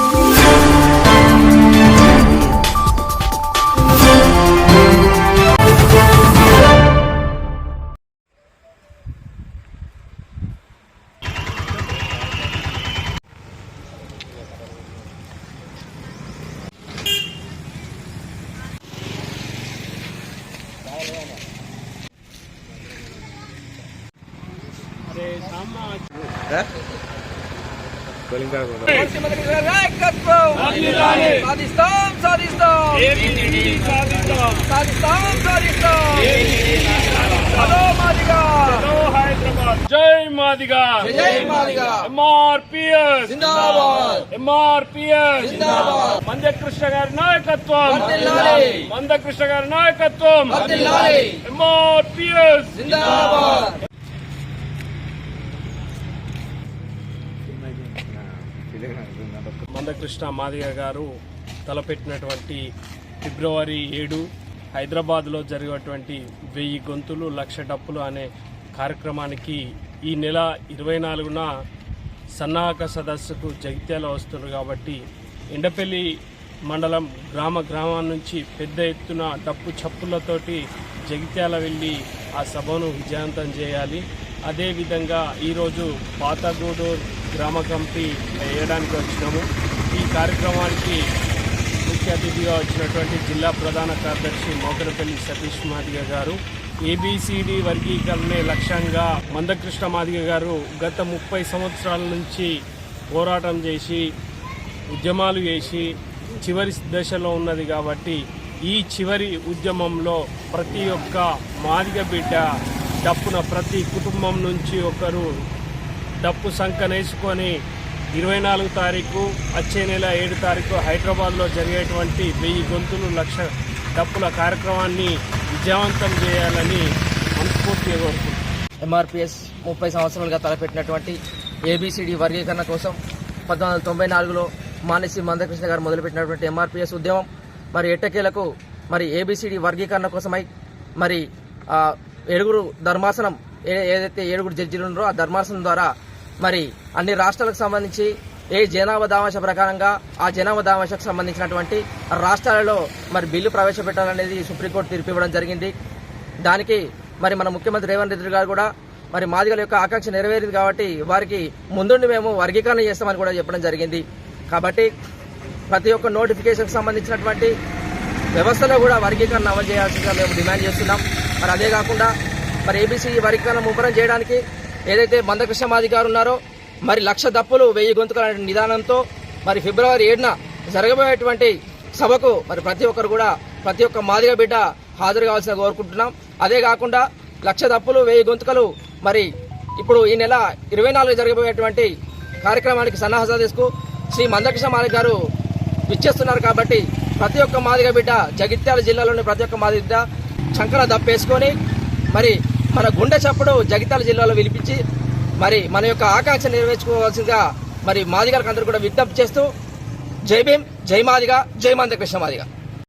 ముఖ్యమంత్రి గారి నాయకత్వం సాధిస్తాం సాధిస్తాం సాధిస్తాం సాధిస్తాం జై మాదిగా జై మాదిగా ఎంఆర్పిఎస్ జిందాబాద్ ఎంఆర్పిఎస్ జిందాబాద్ మందకృష్ణ గారి నాయకత్వం వర్ధిల్లాలి. మందకృష్ణ గారి నాయకత్వం. ఎంఆర్పిఎస్ జిందాబాద్ మందకృష్ణ మాదిగ గారు తలపెట్టినటువంటి ఫిబ్రవరి ఏడు హైదరాబాద్లో జరిగినటువంటి వెయ్యి గొంతులు లక్ష డప్పులు అనే కార్యక్రమానికి ఈ నెల ఇరవై నాలుగున సన్నాహక సదస్సుకు జగిత్యాల వస్తున్నారు కాబట్టి ఎండపల్లి మండలం గ్రామ గ్రామం నుంచి పెద్ద ఎత్తున డప్పు చప్పులతోటి జగిత్యాల వెళ్ళి ఆ సభను విజయవంతం చేయాలి. అదేవిధంగా ఈరోజు పాతగూడూరు గ్రామ కమిటీ వేయడానికి వచ్చినాము. ఈ కార్యక్రమానికి ముఖ్య అతిథిగా వచ్చినటువంటి జిల్లా ప్రధాన కార్యదర్శి మోకరపల్లి సతీష్ మాదిగ గారు ఏబిసిడి వర్గీకరణే లక్ష్యంగా మందకృష్ణ మాదిగ గారు గత ముప్పై సంవత్సరాల నుంచి పోరాటం చేసి ఉద్యమాలు చేసి చివరి దశలో ఉన్నది కాబట్టి ఈ చివరి ఉద్యమంలో ప్రతి ఒక్క మాదిగ బిడ్డ డప్పున ప్రతి కుటుంబం నుంచి ఒకరు డప్పు సంకనేసుకొని ఇరవై నాలుగు తారీఖు వచ్చే నెల ఏడు తారీఖు హైదరాబాద్లో జరిగేటువంటి వెయ్యి గొంతులు లక్ష డప్పుల కార్యక్రమాన్ని విజయవంతం చేయాలని మనస్ఫూర్తిగా కోరుకుంటున్నాను. ఎంఆర్పిఎస్ ముప్పై సంవత్సరాలుగా తలపెట్టినటువంటి ఏబిసిడి వర్గీకరణ కోసం పంతొమ్మిది వందల తొంభై నాలుగులో మానసి మందకృష్ణ గారు మొదలుపెట్టినటువంటి ఎంఆర్పిఎస్ ఉద్యమం మరి ఎట్టకేలకు మరి ఏబిసిడి వర్గీకరణ కోసమై మరి ఏడుగురు ధర్మాసనం ఏ- ఏదైతే ఏడుగురు జడ్జిలు ఉన్నారో ఆ ధర్మాసనం ద్వారా మరి అన్ని రాష్ట్రాలకు సంబంధించి ఏ జనాభా దామాష ప్రకారంగా ఆ జనాభా దామాషకు సంబంధించినటువంటి రాష్ట్రాలలో మరి బిల్లు ప్రవేశపెట్టాలనేది సుప్రీంకోర్టు తీర్పు ఇవ్వడం జరిగింది. దానికి మరి మన ముఖ్యమంత్రి రేవంత్ రెడ్డి గారు కూడా మరి మాదిగల యొక్క ఆకాంక్ష నెరవేరింది కాబట్టి వారికి ముందుండి మేము వర్గీకరణ చేస్తామని కూడా చెప్పడం జరిగింది. కాబట్టి ప్రతి ఒక్క నోటిఫికేషన్కి సంబంధించినటువంటి వ్యవస్థలో కూడా వర్గీకరణ అమలు చేయాల్సిందిగా మేము డిమాండ్ చేస్తున్నాం. మరి అదే కాకుండా మరి ఏబీసీ వర్గీకరణ ముమ్మరం చేయడానికి ఏదైతే మందకృష్ణ మాది ఉన్నారో మరి లక్ష దప్పులు వెయ్యి గొంతుకల నిదానంతో మరి ఫిబ్రవరి ఏడున జరగబోయేటువంటి సభకు మరి ప్రతి ఒక్కరు కూడా ప్రతి ఒక్క మాదిగ బిడ్డ హాజరు కావాల్సిన కోరుకుంటున్నాం. అదే కాకుండా లక్ష దప్పులు వెయ్యి గొంతుకలు మరి ఇప్పుడు ఈ నెల ఇరవై నాలుగు జరగబోయేటువంటి కార్యక్రమానికి సన్నాహ తీసుకు శ్రీ మందకృష్ణ మాదిగ గారు ఇచ్చేస్తున్నారు కాబట్టి ప్రతి ఒక్క మాదిగ బిడ్డ జగిత్యాల జిల్లాలోని ప్రతి ఒక్క మాదిగ బిడ్డ చంకన దప్పేసుకొని మరి మన గుండె చప్పుడు జగిత్యాల జిల్లాలో విలిపించి మరి మన యొక్క ఆకాంక్ష నెరవేర్చుకోవాల్సిందిగా మరి మాదిగారికి అందరూ కూడా విజ్ఞప్తి చేస్తూ జై భీమ్ జై మాదిగ జై మందకృష్ణ మాదిగా.